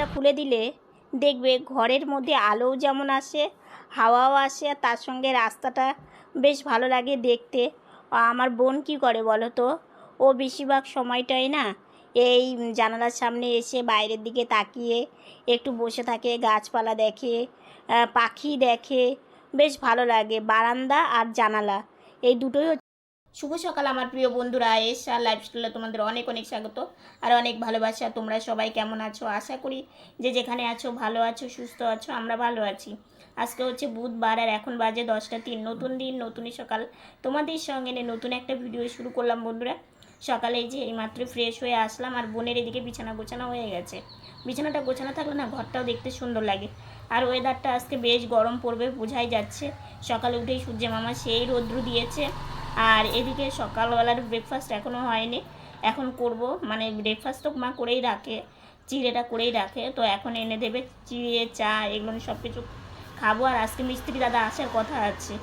জানালাটা খুলে দিলে দেখবে ঘরের মধ্যে আলোও যেমন আসে, হাওয়াও আসে, আর তার সঙ্গে রাস্তাটা বেশ ভালো লাগে দেখতে। আমার বোন কি করে বলো তো? ও বেশিরভাগ সময়টাই না এই জানালার সামনে এসে বাইরের দিকে তাকিয়ে, একটু বসে থাকে, গাছপালা দেখে পাখি দেখে। বেশ ভালো লাগে, বারান্দা আর জানালা। এই দুটোই শুভ সকাল আমার প্রিয় বন্ধুরা এসা লাইফস্টাইলে তোমাদের অনেক অনেক স্বাগত আর অনেক ভালোবাসা। তোমরা সবাই কেমন আছো? আশা করি যে যেখানে আছো, ভালো আছো, সুস্থ আছো, আমরা ভালো আছি। আজকে হচ্ছে বুধবার আর এখন বাজে দশটা তিন। নতুন দিন, নতুনই সকাল। তোমাদের সঙ্গে নতুন একটা ভিডিও শুরু করলাম বন্ধুরা। সকালে যে এইমাত্র ফ্রেশ হয়ে আসলাম আর বোনের এদিকে বিছানা গোছানো হয়ে গেছে। বিছানাটা গোছানো থাকলে না ঘরটাও দেখতে সুন্দর লাগে। আর ওয়েদারটা আজকে বেশ গরম পড়বে, বোঝাই যাচ্ছে। সকালে উঠেই সূর্য মামা সেই রৌদ্র দিয়েছে। আর এদিকে সকালবেলার ব্রেকফাস্ট এখনও হয়নি। এখন করব মানে ব্রেকফাস্ট তো মা করেই রাখে, চিড়েটা করেই রাখে। তো এখন এনে দেবে চিড়ে, চা, এগুলো সব কিছু খাব। আর আজকে মিস্ত্রি দাদা আসার কথা আছে।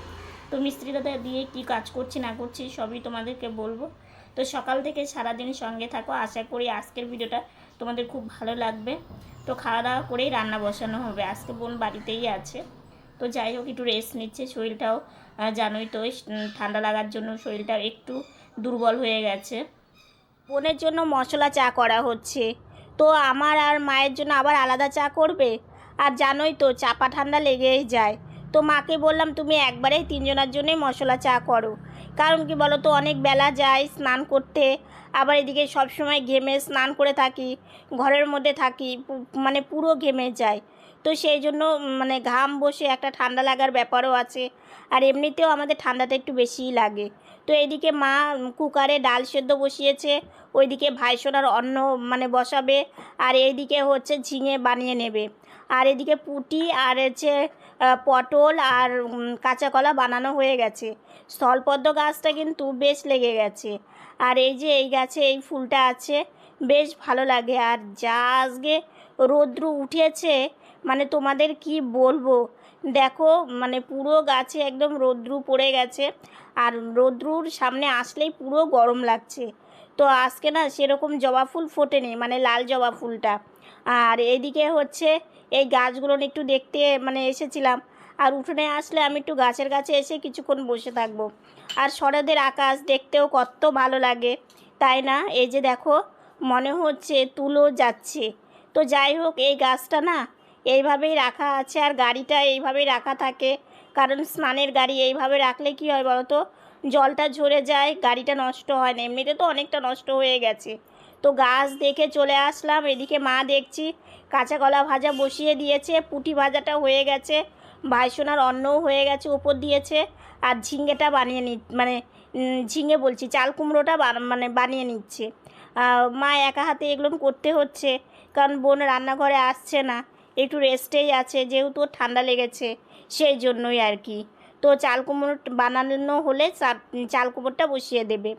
তো মিস্ত্রি দাদা দিয়ে কি কাজ করছি, না করছি, সবই তোমাদেরকে বলব। তো সকাল থেকে সারাদিন সঙ্গে থাকো। আশা করি আজকের ভিডিওটা তোমাদের খুব ভালো লাগবে। তো খাওয়া দাওয়া করেই রান্না বসানো হবে। আজকে বোন বাড়িতেই আছে। তো যাই হোক, একটু রেস্ট নিচ্ছে, শরীরটাও জানোই তো ঠান্ডা লাগার জন্য শরীরটা একটু দুর্বল হয়ে গেছে। বোনের জন্য মশলা চা করা হচ্ছে। তো আমার আর মায়ের জন্য আবার আলাদা চা করবে? আর জানোই তো, চাপা ঠান্ডা লেগেই যায়। তো মাকে বললাম, তুমি একবারেই তিনজনের জন্যই মশলা চা করো। কারণ কি বলো তো অনেক বেলা যায় স্নান করতে। আবার এদিকে সবসময় ঘেমে স্নান করে থাকি, ঘরের মধ্যে থাকি মানে পুরো ঘেমে যায় তো সেই জন্য মানে ঘাম বসে একটা ঠান্ডা লাগার ব্যাপারও আছে। আর এমনিতেও আমাদের ঠান্ডাটা একটু বেশিই লাগে। তো এদিকে মা কুকারে ডাল সেদ্ধ বসিয়েছে, ওইদিকে ভাইসোনার অন্ন মানে বসাবে, আর এইদিকে হচ্ছে ঝিঙে বানিয়ে নেবে। আর এদিকে পুটি আর হচ্ছে পটল আর কাঁচা কলা বানানো হয়ে গেছে। স্থলপদ্ম গাছটা কিন্তু বেশ লেগে গেছে। আর এই যে এই গাছে এই ফুলটা আছে, বেশ ভালো লাগে। আর যা আজকে রৌদ্র উঠেছে মানে তোমাদের কি বলব? দেখো মানে পুরো গাছে একদম রৌদ্রু পড়ে গেছে। আর রৌদ্রুর সামনে আসলেই পুরো গরম লাগছে। তো আজকে না সেরকম জবা ফুল ফোটেনি মানে লাল জবা ফুলটা। আর এদিকে হচ্ছে এই গাছগুলো একটু দেখতে মানে এসেছিলাম। আর উঠোনে আসলে আমি একটু গাছের কাছে এসে কিছুক্ষণ বসে থাকব। আর শরতের আকাশ দেখতেও কত ভালো লাগে। তাই না? এই যে দেখো, মনে হচ্ছে তুলো যাচ্ছে। তো যাই হোক, এই গাছটা না এইভাবেই রাখা আছে আর গাড়িটা এইভাবেই রাখা থাকে। কারণ স্নানের গাড়ি এইভাবে রাখলে কি হয় বলো তো জলটা ঝরে যায়, গাড়িটা নষ্ট হয় না। এমনিতে তো অনেকটা নষ্ট হয়ে গেছে। তো গাছ দেখে চলে আসলাম, এদিকে মা দেখছি, কাঁচা কলা ভাজা বসিয়ে দিয়েছে, পুঁটি ভাজাটা হয়ে গেছে ভাইসোনার অন্নও হয়ে গেছে, উপর দিয়েছে, আর ঝিঙ্গেটা বানিয়ে নি মানে ঝিঙে বলছি, চাল কুমড়োটা মানে বানিয়ে নিচ্ছে। মা একা হাতে এগুলো করতে হচ্ছে, কারণ বোন রান্নাঘরে আসছে না। একটু রেস্টেই আছে, যেহেতু ঠান্ডা লেগেছে, সেই জন্যই আর কি। তো চাল কুমড়ো বানানো হলে চাল কুমড়োটা বসিয়ে দেবে।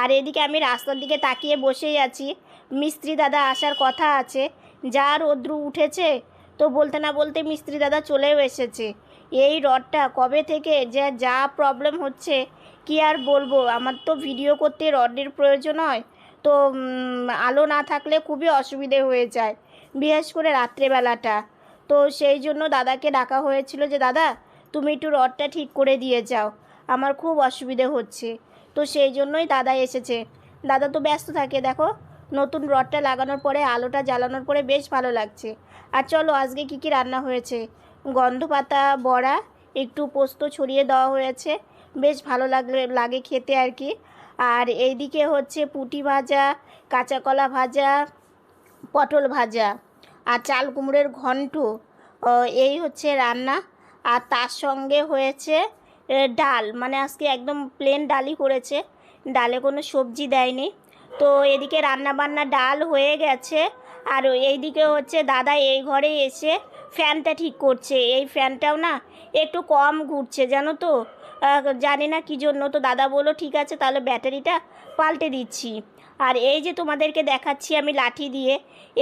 আর এদিকে আমি রাস্তার দিকে তাকিয়ে বসেই আছি। মিস্ত্রি দাদা আসার কথা আছে যা রৌদ্র উঠেছে, তো বলতে না বলতে মিস্ত্রি দাদা চলেও এসেছে। এই রডটা কবে থেকে যে যা প্রবলেম হচ্ছে, কি আর বলব? আমার তো ভিডিও করতে রডের প্রয়োজন হয়। তো আলো না থাকলে খুবই অসুবিধে হয়ে যায়। বিশেষ করে রাত্রেবেলাটা। তো সেই জন্য দাদাকে ডাকা হয়েছিল যে, দাদা, তুমি একটু রডটা ঠিক করে দিয়ে যাও। আমার খুব অসুবিধে হচ্ছে। তো সেই জন্যই দাদা এসেছে। দাদা তো ব্যস্ত থাকে, দেখো। নতুন রডটা লাগানোর পরে, আলোটা জ্বালানোর পরে বেশ ভালো লাগছে। আর চলো, আজকে কি কি রান্না হয়েছে? গন্ধ পাতা বড়া, একটু পোস্ত ছড়িয়ে দেওয়া হয়েছে। বেশ ভালো লাগলে, লাগে খেতে আর কি। আর এইদিকে হচ্ছে পুঁটি ভাজা, কাঁচা কলা ভাজা, পটল ভাজা। আর চাল কুমড়োর ঘন্ট এই হচ্ছে রান্না। আর তার সঙ্গে হয়েছে ডাল। মানে আজকে একদম প্লেন ডালই করেছে। ডালে কোনো সবজি দেয়নি। তো এদিকে রান্না বান্না ডাল হয়ে গেছে। আর এইদিকে হচ্ছে দাদা এই ঘরে এসে ফ্যানটা ঠিক করছে। এই ফ্যানটাও না একটু কম ঘুরছে, জানো তো? জানি না কী জন্য। তো দাদা বলল, ঠিক আছে, তাহলে ব্যাটারিটা পাল্টে দিচ্ছি। আর এই যে তোমাদেরকে দেখাচ্ছি আমি লাঠি দিয়ে,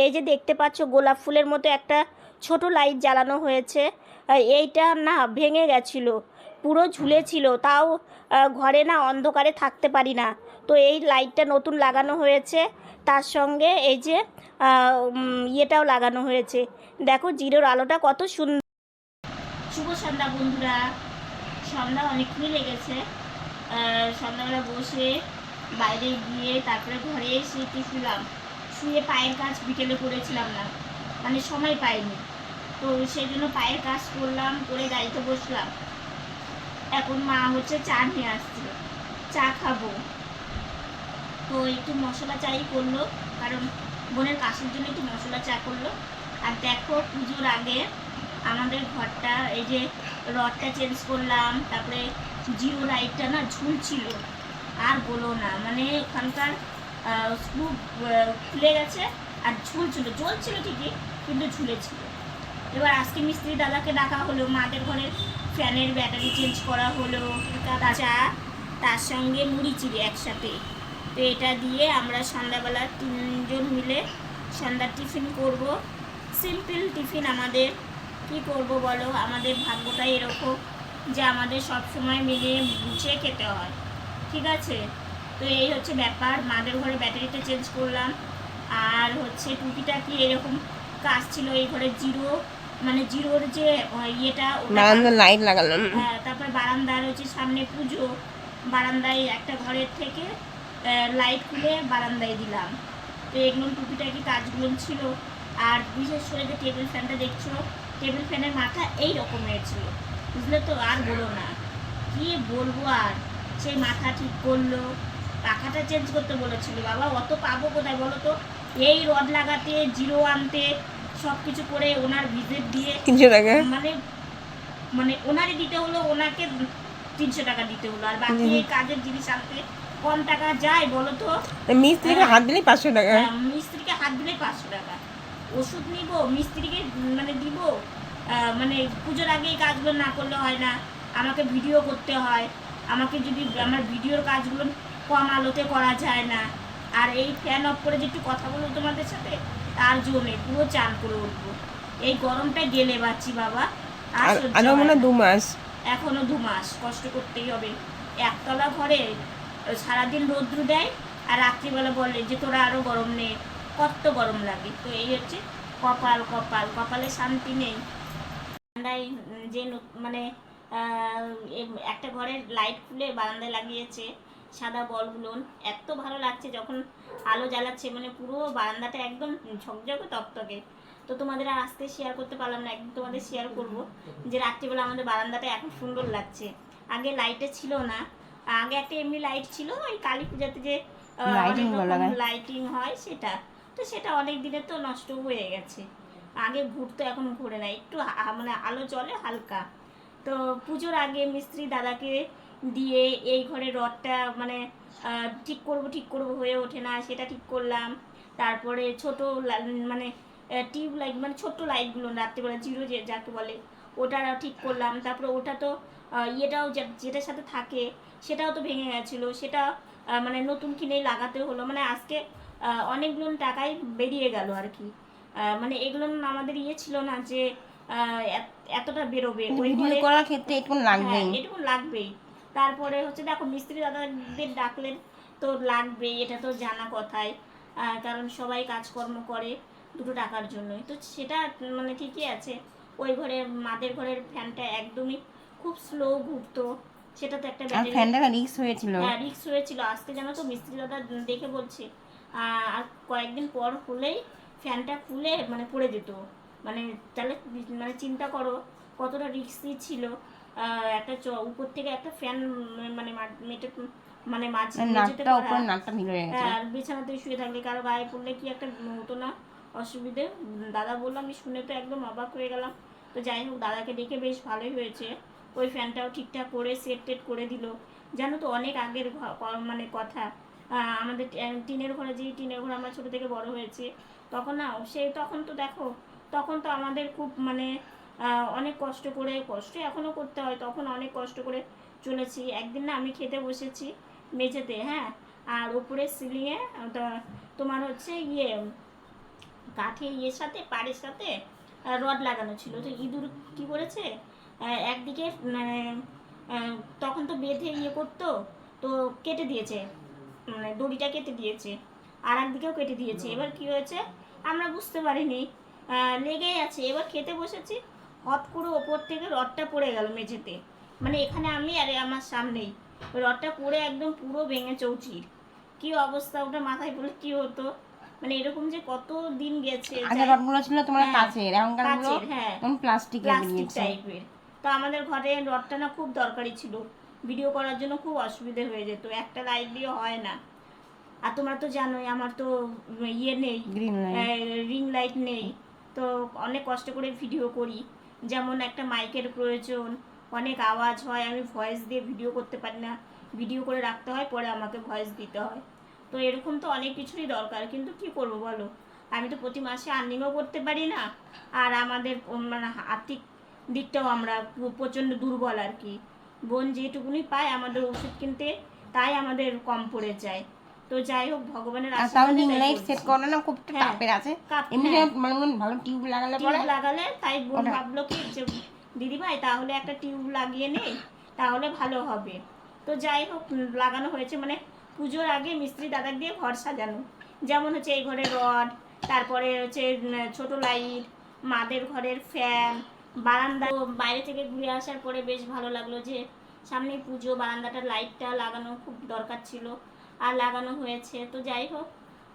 এই যে দেখতে পাচ্ছ গোলাপ ফুলের মতো একটা ছোট লাইট জ্বালানো হয়েছে। এইটা না ভেঙে গেছিল, পুরো ঝুলেছিল, তাও ঘরে না অন্ধকারে থাকতে পারি না। তো এই লাইটটা নতুন লাগানো হয়েছে, তার সঙ্গে এই যে ইয়েটাও লাগানো হয়েছে। দেখো, জিরোর আলোটা কত সুন্দর শুভ সন্ধ্যা বন্ধুরা। সন্ধ্যা অনেকক্ষণই লেগেছে। সন্ধ্যাবেলা বসে বাইরে গিয়ে তারপরে ঘরে এসে একটু শুলাম। শুয়ে পায়ের কাজ বিকেলে করেছিলাম না। মানে সময় পাইনি। তো সেই জন্য পায়ের কাজ করলাম, করে গাড়িতে বসলাম। এখন মা হচ্ছে চা নিয়ে আসছে। চা খাব। তো একটু মশলা চাই করল, কারণ বোনের কাশির জন্য একটু মশলা চা করল। আর দেখো পুজোর আগে আমাদের ঘরটা, এই যে রডটা চেঞ্জ করলাম, তারপরে জিও লাইটটা না ঝুলছিল। আর বলো না মানে ওখানকার স্ক্রু খুলে গেছে আর ঝুলছিল, জ্বলছিল ঠিকই, কিন্তু ঝুলেছিল। এবার আজকে মিস্ত্রি দাদাকে ডাকা হলো, মাদের ঘরের ফ্যানের ব্যাটারি চেঞ্জ করা হলো চা তার সঙ্গে মুড়ি চিড়ে একসাথে। তো এটা দিয়ে আমরা সন্ধ্যাবেলা তিনজন মিলে সন্ধ্যার টিফিন করব। সিম্পল টিফিন আমাদের। কি করব বলো? আমাদের ভাগ্যটাই এরকম যে আমাদের সব সময় মিলে গুছিয়ে খেতে হয়। ঠিক আছে? তো এই হচ্ছে ব্যাপার। মাদের ঘরে ব্যাটারিটা চেঞ্জ করলাম। আর হচ্ছে টুপিটা কি এরকম কাজ ছিল এই ঘরে জিরো মানে জিরোর যে ইয়েটা লাইট লাগালাম। হ্যাঁ তারপর বারান্দার হচ্ছে সামনে পুজো। বারান্দায় একটা ঘরের থেকে লাইট খুলে বারান্দায় দিলাম। তো এগুলো টুপিটা কি কাজগুলো ছিল? আর বিশেষ করে যে টেবিল ফ্যানটা দেখছ টেবিল ফ্যানের মাথা এই রকমের ছিল। বুঝলে তো? আর বলো না। কি বলব আর? সেই মাথা ঠিক করল পাখাটা চেঞ্জ করতে বলেছিল। বাবা অত পাবো কোথায় বলো তো? এই রড লাগাতে জিরো আনতে সব কিছু করে ওনার ভিজিট দিয়ে তিনশো টাকা? মানে মানে ওনারে দিতে হলো ওনাকে তিনশো টাকা দিতে হলো। আর বাকি এই কাজের জিনিস আনতে কম টাকা যায় বলো তো? মিস্ত্রিকে হাত দিলেই পাঁচশো টাকা। মিস্ত্রিকে হাত দিলে পাঁচশো টাকা। ওষুধ নিব মিস্ত্রিকে মানে দিব মানে পুজোর আগে এই কাজগুলো না করলে হয় না আমাকে ভিডিও করতে হয় আমাকে যদি আমার ভিডিওর কাজগুলো কম আলোতে করা যায় না আর এই ফ্যান অফ করে যে একটু কথা বলব তোমাদের সাথে তার জন্যে পুরো চান করে উঠবো। এই গরমটা গেলে বাচ্চি বাবা আর মনে দু মাস। এখনও দু মাস কষ্ট করতেই হবে। একতলা ঘরে সারাদিন রৌদ্র দেয় আর রাত্রিবেলা বলে যে তোরা আরও গরম নে। কত গরম লাগে। তো এই হচ্ছে কপাল কপাল। কপালে শান্তি নেই। উম, যে মানে একটা ঘরের লাইট খুলে বারান্দায় লাগিয়েছে সাদা বলগুলো এত ভালো লাগছে যখন আলো জ্বালাচ্ছে মানে পুরো বারান্দাটা একদম ঝকঝকে তকতকে। তো তোমাদের আর আজকে শেয়ার করতে পারলাম না একদম তোমাদের শেয়ার করব যে রাত্রিবেলা আমাদের বারান্দাটা এখন সুন্দর লাগছে। আগে লাইটে ছিল না। আগে একটা এমনি লাইট ছিল ওই কালী পূজাতে যে। লাইটিং হয় সেটা। তো সেটা অনেক দিনের তো নষ্ট হয়ে গেছে। আগে ঘুরতো এখন ঘুরে না, একটু মানে আলো চলে হালকা। তো পুজোর আগে মিস্ত্রি দাদাকে দিয়ে এই ঘরে রডটা মানে ঠিক করব ঠিক করব হয়ে ওঠে না, সেটা ঠিক করলাম। তারপরে ছোট মানে টিউব লাইট মানে ছোট্ট লাইটগুলো রাত্রিবেলা জিরো যে, যাকে বলে ওটা ঠিক করলাম। তারপরে ওটা তো ইয়েটাও যেটার সাথে থাকে, সেটাও তো ভেঙে গেছিল। সেটা মানে নতুন কিনে লাগাতে হলো। মানে আজকে অনেকগুলো টাকাই বেরিয়ে গেল আর কি। মানে এগুলো আমাদের ইয়ে ছিল না যে এতটা বেরোবে। ভিডিও করার ক্ষেত্রে একটু লাগবেই। হ্যাঁ, এটুকু লাগবেই। তারপরে হচ্ছে দেখো মিস্ত্রি দাদাদের ডাকলেন তো লাগবেই এটা তো জানা কথাই। কারণ সবাই কাজকর্ম করে দুটো টাকার জন্যই। তো সেটা মানে ঠিকই আছে। ওই ঘরে মাদের ঘরের ফ্যানটা একদমই খুব স্লো ঘুরতো। সেটা তো একটা ফ্যানটা রিক্স হয়েছিল। হ্যাঁ রিক্স হয়েছিল। আজকে জানো তো মিস্ত্রি দাদা দেখে বলছে আর কয়েকদিন পর হলেই ফ্যানটা খুলে মানে পড়ে যেত। মানে তাহলে মানে চিন্তা করো কতটা রিক্সি ছিল। একটা চ- উপর থেকে একটা ফ্যান মানে মেটে মানে মাঝে নাকটা উপর নাকটা ঢিলে গেছে। হ্যাঁ, আর বিছানাতে শুয়ে থাকলে কারও গায়ে পড়লে কি একটা হতো না অসুবিধে? দাদা বললাম আমি শুনে তো একদম অবাক হয়ে গেলাম। তো যাই হোক দাদাকে দেখে বেশ ভালোই হয়েছে। ওই ফ্যানটাও ঠিকঠাক করে সেট টেট করে দিল। জানো তো অনেক আগের মানে কথা। আমাদের টিনের ঘরে যে টিনের ঘরে আমরা ছোটো থেকে বড় হয়েছে, তখন না, সে তখন তো দেখো, তখন তো আমাদের খুব মানে অনেক কষ্ট করে, কষ্ট এখনও করতে হয়, তখন অনেক কষ্ট করে চলেছি। একদিন না, আমি খেতে বসেছি মেঝেতে হ্যাঁ? আর উপরে সিলিংয়ে তোমার হচ্ছে ইয়ে কাঠের ইয়ের সাথে, পাড়ের সাথে রড লাগানো ছিল। তো ইঁদুর কি করেছে? একদিকে মানে তখন তো বেঁধে ইয়ে করতো, তো কেটে দিয়েছে। মানে দড়িটা কেটে দিয়েছে আর একদিকেও কেটে দিয়েছে। এবার কি হয়েছে? আমরা বুঝতে পারিনি। লেগেই আছে। এবার খেতে বসেছি। হট করে ওপর থেকে রডটা পড়ে গেল মেঝেতে। মানে এখানে আমি আর আমার সামনেই রডটা পড়ে একদম পুরো ভেঙে চৌচির। কি অবস্থা? ওটা মাথায় পড়লে কি হতো? মানে এরকম যে কত দিন গেছে আগে রডগুলো ছিল তোমার হ্যাঁ, কাছের এখনকারগুলো হ্যাঁ। প্লাস্টিক টাইপের তো আমাদের ঘরে রডটা না খুব দরকারি ছিল। ভিডিও করার জন্য খুব অসুবিধে হয়ে যেত। একটা লাইট দিয়ে হয় না। আর তোমরা তো জানোই আমার তো ইয়ে নেই। রিং লাইট নেই। তো অনেক কষ্ট করে ভিডিও করি। যেমন একটা মাইকের প্রয়োজন অনেক আওয়াজ হয় আমি ভয়েস দিয়ে ভিডিও করতে পারি না। ভিডিও করে রাখতে হয় পরে আমাকে ভয়েস দিতে হয়। তো এরকম তো অনেক কিছুরই দরকার। কিন্তু কি করব বলো? আমি তো প্রতি মাসে আর্নিংও করতে পারি না। আর আমাদের মানে আর্থিক দিকটাও আমরা প্রচণ্ড দুর্বল আর কি। বোন যেটুকুনি পায় আমাদের ওষুধ কিনতে তাই আমাদের কম পড়ে যায়। তো যাই হোক ভগবানের আশীর্বাদে রিং লাইট সেট করা না খুব হ্যাঁ। টাপের আছে। এমনি হ্যাঁ। মানে ভালো টিউব লাগালে পরে? লাগালে তাই বোন ভাবলো কি যে দিদি ভাই তাহলে একটা টিউব লাগিয়ে নেই তাহলে ভালো হবে। তো যাই হোক লাগানো হয়েছে মানে পুজোর আগে মিস্ত্রি দাদাক দিয়ে ঘর সাজানো। যেমন হচ্ছে এই ঘরের রড তারপরে হচ্ছে ছোট লাইট মাদের ঘরের ফ্যান বারান্দা বাইরে থেকে ঘুরে আসার পরে বেশ ভালো লাগল যে সামনে পুজো বারান্দাটার লাইটটা লাগানো খুব দরকার ছিল আর লাগানো হয়েছে। তো যাই হোক,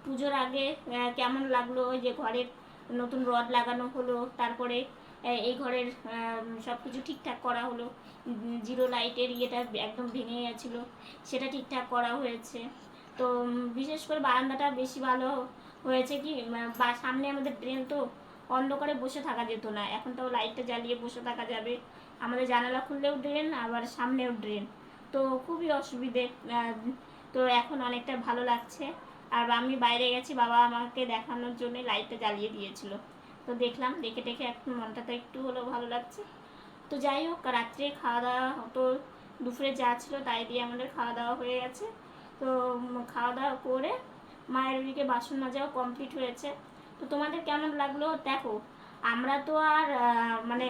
পুজোর আগে কেমন লাগল ওই যে ঘরের নতুন রড লাগানো হলো, তারপরে এই ঘরের সব কিছু ঠিকঠাক করা হলো জিরো লাইটের ইয়েটা একদম ভেঙে গেছিল, সেটা ঠিকঠাক করা হয়েছে। তো বিশেষ করে বারান্দাটা বেশি ভালো হয়েছে কি বা, সামনে আমাদের ড্রেন তো অন্ধকারে বসে থাকা যেত না। এখন তো লাইটটা জ্বালিয়ে বসে থাকা যাবে। আমাদের জানালা খুললেও ড্রেন আবার সামনেও ড্রেন তো খুবই অসুবিধে তো এখন অনেকটা ভালো লাগছে। আর আমি বাইরে গেছি, বাবা আমাকে দেখানোর জন্য লাইটটা জ্বালিয়ে দিয়েছিল। তো দেখলাম, দেখে টেখে একটু মনটা তো একটু হলেও ভালো লাগছে। তো যাই হোক, রাত্রে খাওয়া দাওয়া তো দুপুরে যা ছিল তাই দিয়ে আমাদের খাওয়া দাওয়া হয়ে গেছে। তো খাওয়া দাওয়া করে মায়ের ওদিকে বাসন মাজাও কমপ্লিট হয়েছে। তো তোমাদের কেমন লাগল? দেখো, আমরা তো আর মানে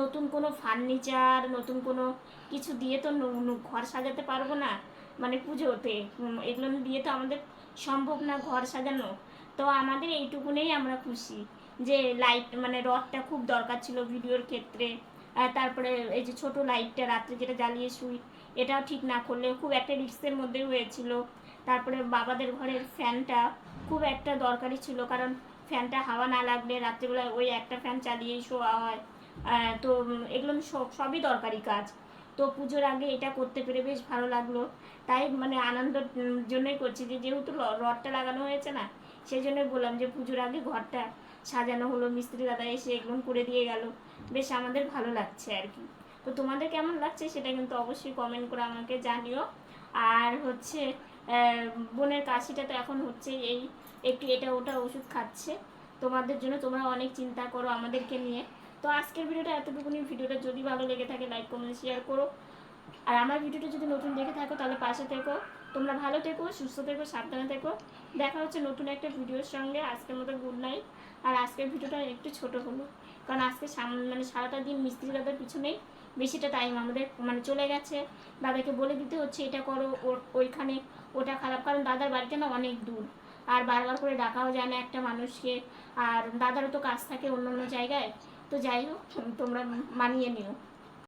নতুন কোনো ফার্নিচার নতুন কোনো কিছু দিয়ে তো ঘর সাজাতে পারব না। মানে পুজোতে এগুলো দিয়ে তো আমাদের সম্ভব না ঘর সাজানো। তো আমাদের এইটুকুনেই আমরা খুশি যে লাইট মানে রডটা খুব দরকার ছিল ভিডিওর ক্ষেত্রে। তারপরে এই যে ছোট লাইটটা রাত্রে যেটা জ্বালিয়ে শুই, এটাও ঠিক না করলে খুব একটা রিস্কের মধ্যে হয়েছিল। তারপরে বাবাদের ঘরের ফ্যানটা খুব একটা দরকারি ছিল, কারণ ফ্যানটা হাওয়া না লাগলে রাত্রিবেলায় ওই একটা ফ্যান চালিয়েই শোয়া হয়। তো এগুলো সব, সবই দরকারি কাজ। তো পুজোর আগে এটা করতে পেরে বেশ ভালো লাগল। তাই মানে আনন্দের জন্যই করছি যে যেহেতু রডটা লাগানো হয়েছে না, সেই জন্যই বললাম যে পুজোর আগে ঘরটা সাজানো হলো, মিস্ত্রি দাদা এসে এগুলো করে দিয়ে গেল। বেশ আমাদের ভালো লাগছে আর কি। তো তোমাদের কেমন লাগছে সেটা কিন্তু অবশ্যই কমেন্ট করে আমাকে জানিও। আর হচ্ছে বোনের কাশিটা তো এখন হচ্ছে এই একটু এটা ওটা ওষুধ খাচ্ছে। তোমাদের জন্য তোমরা অনেক চিন্তা করো আমাদেরকে নিয়ে। তো আজকের ভিডিওটা এতটুকুনি। ভিডিওটা যদি ভালো লেগে থাকে লাইক কমেন্ট শেয়ার করো। আর আমার ভিডিওটা যদি নতুন দেখে থাকো, তাহলে পাশে থেকো। তোমরা ভালো থেকো, সুস্থ থেকো, সাবধানে থেকো। দেখা হচ্ছে নতুন একটা ভিডিওর সঙ্গে। আজকের মতো গুড নাইট আর আজকের ভিডিওটা একটু ছোট হলো। কারণ আজকে সাম- মানে সারাটা দিন মিস্ত্রি দাদার পিছনেই বেশিটা টাইম আমাদের মানে চলে গেছে। দাদাকে বলে দিতে হচ্ছে, এটা করো, ওর, ওইখানে ওটা খারাপ। কারণ দাদার বাড়িটা না অনেক দূর। আর বারবার করে ডাকাও যায় না একটা মানুষকে। আর দাদারও তো কাজ থাকে অন্য অন্য জায়গায়। তো যাই হোক, তোমরা মানিয়ে নিও।